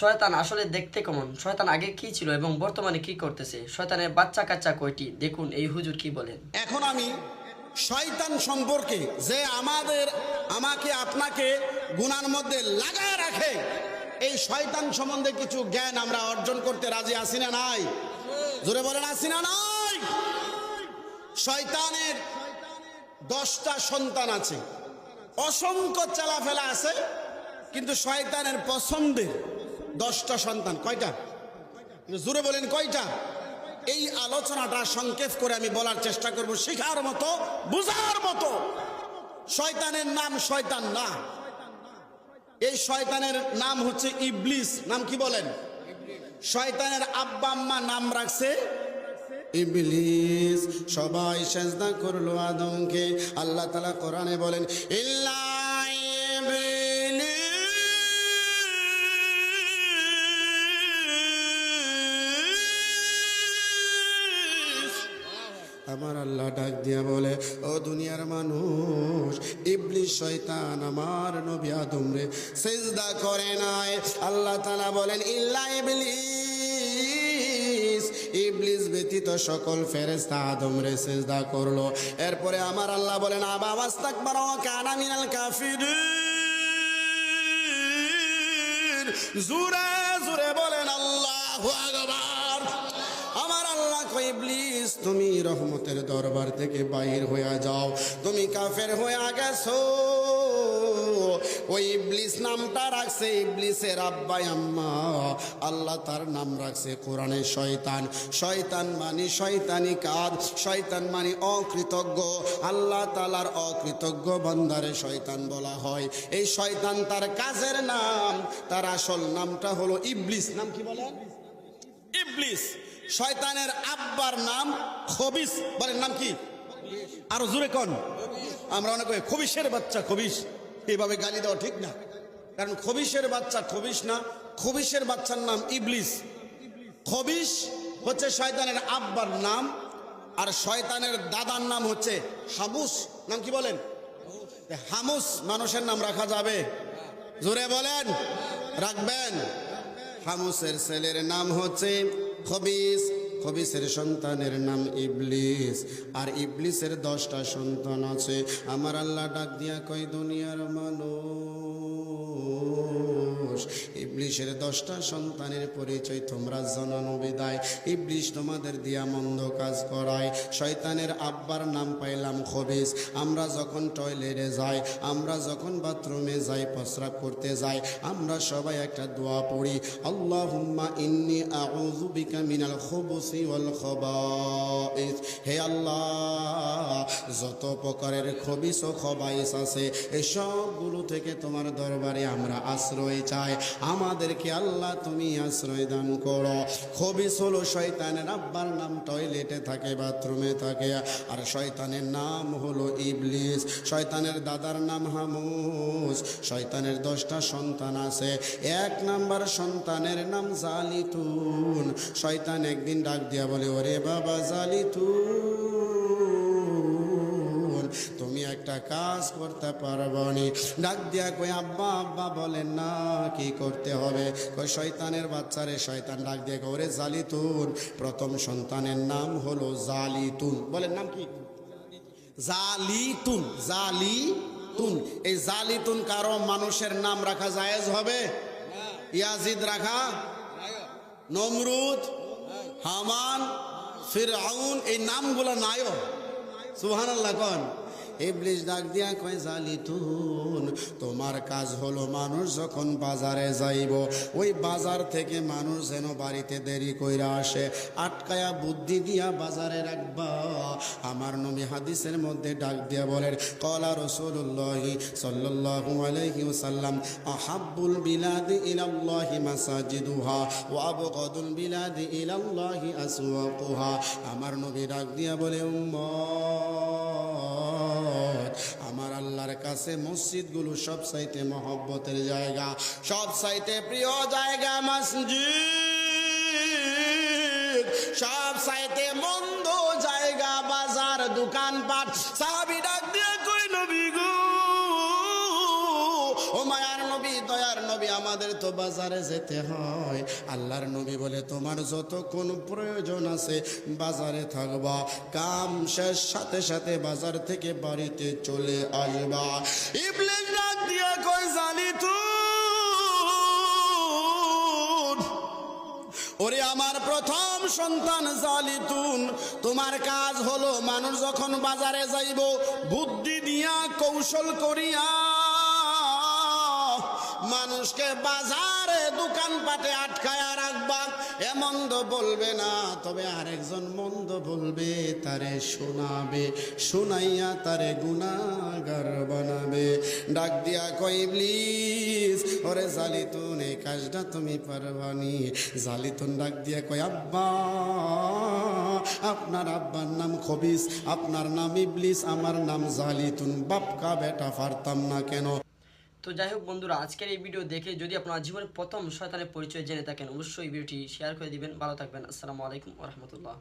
শয়তান আসলে দেখতে কেমন? শয়তান আগে কি ছিল এবং বর্তমানে কি করতেছে? শয়তানের বাচ্চা কাচ্চা কয়টি? দেখুন এই হুজুর কি বলেন। এখন আমি শয়তান সম্পর্কে যে আমাদের, আমাকে আপনাকে গুনার মধ্যে লাগায় রাখে, এই শয়তান সম্বন্ধে কিছু জ্ঞান আমরা অর্জন করতে রাজি আছি না নাই? জোরে বলেন, আছি না নাই? শয়তানের দশটা সন্তান আছে। অসংখ্য চালাফেলা আছে, কিন্তু শয়তানের পছন্দের দশটা সন্তান, কয়টা? জোরে বলেন, কয়টা? এই আলোচনাটা সংক্ষেপ করে আমি বলার চেষ্টা করব শেখার মতো, বুঝার মতো। শয়তানের নাম শয়তান না। এই শয়তানের নাম হচ্ছে ইবলিস, নাম কি বলেন? শয়তানের আব্বা আম্মা নাম রাখছে ইবলিস। সবাই সেজদা করল আদমকে। আল্লাহ তালা কোরআনে বলেন, ইল্লা আমার আল্লাহ ডাক দিয়া বলে, ও দুনিয়ার মানুষ, ইবলিস শয়তান আমার নবী আদম রে, সেজদা করে নাই। আল্লাহ তাআলা বলেন, ইল্লা ইবলিস। ইবলিস ব্যতীত সকল ফেরেশতা আদম রে সেজদা করল। এরপরে আমার আল্লাহ বলেন, আবা ওয়াস্তাকবার ওয়া কানা মিনাল কাফিরিন। জুরে জুরে বলেন, আল্লাহু ইবলিস, তুমি রহমতের দরবার থেকে বাহির হয়ে যাও। তুমি কাফের হয়ে গেছো। ওই ইবলিস নামটা রাখছে ইবলিসের আব্বাই আম্মা। আল্লাহ তার নাম রাখছে কোরআনে শয়তান। শয়তান মানে শয়তানি কাজ, শয়তান মানে অকৃতজ্ঞ। আল্লাহ তালার অকৃতজ্ঞ বন্দারে শয়তান বলা হয়। এই শয়তান তার কাজের নাম, তার আসল নামটা হলো ইবলিস। নাম কি বলেন? ইবলিস। শয়তানের আব্বার নাম খবিস বলেন নাম কি? আরও জোরে কন। আমরা অনেক খবিসের বাচ্চা খবিস এইভাবে গালি দেওয়া ঠিক না। কারণ খবিসের বাচ্চা খবিস না খবিসের বাচ্চার নাম ইবলিস। খবিস হচ্ছে শয়তানের আব্বার নাম, আর শয়তানের দাদার নাম হচ্ছে হামুস। নাম কি বলেন? হামুস মানুষের নাম রাখা যাবে। জোরে বলেন। রাখবেন। হামুসের ছেলের নাম হচ্ছে খবিস, খবিসের সন্তানের নাম ইবলিস। আর ইবলিসের দশটা সন্তান আছে। আমার আল্লাহ ডাক দিয়া কয়, দুনিয়ার মানুষ। ইবলিসের দশটা সন্তানের পরিচয় তোমরা জানানো বিদায়। ইবলিস তোমাদের দিয়া মন্দ কাজ করায়। শয়তানের আব্বার নাম পাইলাম খবিস। আমরা যখন টয়লেটে যাই, আমরা যখন বাথরুমে যাই, প্রস্রাব করতে যাই, আমরা সবাই একটা দোয়া পড়ি, আল্লাহুম্মা ইন্নি আউযুবিকা মিনাল খুবুসি ওয়াল খবাইস। হে আল্লাহ, যত প্রকারের খবিস ও খবাইস আছে এই সবগুলো থেকে তোমার দরবারে আমরা আশ্রয় চাই। আমাদেরকে আল্লাহ তুমি আশ্রয় দান করো। খবিস হলো শয়তানের আব্বার নাম টয়লেটে থাকে বাথরুমে থাকে। আর শয়তানের নাম হলো ইবলিস। শয়তানের দাদার নাম হামুস। শয়তানের দশটা সন্তান আছে। এক নাম্বার সন্তানের নাম জালিতুন। শয়তান একদিন ডাক দিয়া বলে, ওরে বাবা, জালিতুন। একটা কাজ করতে পারবনি। ডাক দিয়া কই, আব্বা আব্বা, বলেন না, কি করতে হবে? কই, শয়তানের বাচ্চারে শয়তান ডাক দিয়ে ওরে জালিতুন। প্রথম সন্তানের নাম হলো জালিতুন। বলেন নাম কি? জালিতুন জালিতুন। এই জালিতুন কারও মানুষের নাম রাখা জায়েজ হবে? ইয়াজিদ রাখা? নমরুদ? হামান? ফিরআউন? এই নামগুলো নায়ও সুবহানাল্লাহ, কোন। ইবলিস ডাক দিয়া কয় জালিতুন। তোমার কাজ হলো মানুষ যখন বাজারে যাইব, ওই বাজার থেকে মানুষ যেন বাড়িতে দেরি কইরা আসে। আটকায়া বুদ্ধি দিয়া বাজারে রাখবা আমার নবী হাদিসের মধ্যে ডাক দিয়া বলেন, কলা রসুল্লাহি সাল্লাল্লাহু আলাইহি ওয়াসাল্লাম, আহাব্বুল বিলাদি ইলাল্লাহি মাসাজিদুহা ওয়া আবগাদুল বিলাদি ইলাল্লাহি আসওয়াকুহা। আমার নবী ডাক দিয়া বলে, উম্মত আমার আল্লাহর কাছে মসজিদগুলো সব সাইতে মহব্বতের জায়গা, সব সাইতে প্রিয় জায়গা মসজিদ। সব সাইতে মন্দ জায়গা, বাজার, দোকানপাট ও মায়ার নবী, দয়ার নবী, আমাদের তো বাজারে যেতে হয়। আল্লাহর নবী বলে, তোমার যত কোন প্রয়োজন আছে বাজারে থাকবা। কাম শেষ, সাথে সাথে বাজার থেকে বাড়িতে চলে আসবা। দিয়ে কই জানি ওরে আমার প্রথম সন্তান জালিতুন, তোমার কাজ হলো মানুষ যখন বাজারে যাইব, বুদ্ধি দিয়া কৌশল করিয়া মানুষকে বাজারে দোকানপাটে আটকায়া রাখবা। এ মন্দ বলবে না, তবে আরেকজন মন্দ বলবে, তারে শোনাবে, শোনাইয়া তারে গুনাগার বানাবে। ডাক দিয়া কই প্লিজ ওরে জালিতুন, এই কাজটা তুমি পারবানি? জালিতুন ডাক দিয়া কই আব্বা, আপনার আব্বার নাম খবিস, আপনার নাম ইবলিস, আমার নাম জালিতুন। বাপকা বেটা পারতাম না কেন? তো যাই হোক বন্ধুরা, আজকের এই ভিডিও দেখে যদি আপনার জীবনের প্রথম শয়তানের পরিচয় জেনে থাকেন, অবশ্যই ভিডিওটি শেয়ার করে দিবেন। ভালো থাকবেন। আসসালামু আলাইকুম রহমতুল্লাহ।